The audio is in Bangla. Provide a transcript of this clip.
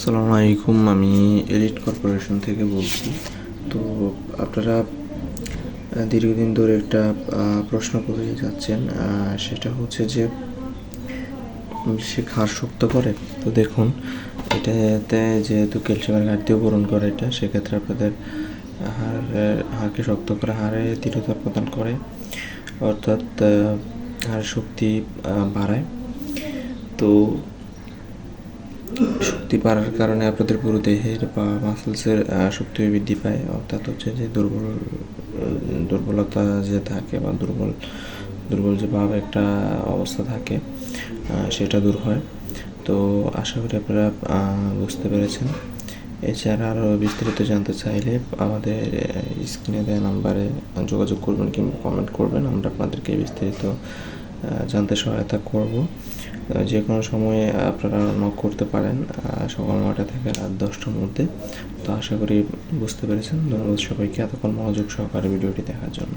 আসসালামু আলাইকুম, আমি এলিট কর্পোরেশন থেকে বলছি। তো আপনারা দীর্ঘদিন ধরে একটা প্রশ্ন করে যাচ্ছেন সেটা হচ্ছে যে, সে হাড় শক্ত করে? তো দেখুন, এটাতে যেহেতু ক্যালসিয়ামের ঘাটতিও পূরণ করে এটা, সেক্ষেত্রে আপনাদের হাড়ের হাড়কে শক্ত করে, হাড়ে দৃঢ়তা প্রদান করে, অর্থাৎ হাড়ের শক্তি বাড়ায়। তো শক্তি বাড়ার কারণে আপনাদের পুরো দেহের বা মাসেলসের শক্তি বৃদ্ধি পায়। অর্থাৎ হচ্ছে যে দুর্বল দুর্বলতা যে থাকে বা দুর্বল দুর্বল যে ভাব একটা অবস্থা থাকে সেটা দূর হয়। তো আশা করি আপনারা বুঝতে পেরেছেন। এছাড়া আরও বিস্তারিত জানতে চাইলে আমাদের স্ক্রিনে দেওয়া নাম্বারে যোগাযোগ করবেন কিংবা কমেন্ট করবেন। আমরা আপনাদেরকে বিস্তারিত জানতে সহায়তা করব। যে কোনো সময়ে আপনারা নক করতে পারেন সকাল নটা থেকে রাত দশটার মধ্যে। তো আশা করি বুঝতে পেরেছেন। ধন্যবাদ সবাইকে। এতক্ষণ মনোযোগ সহকারে ভিডিওটি দেখার জন্য।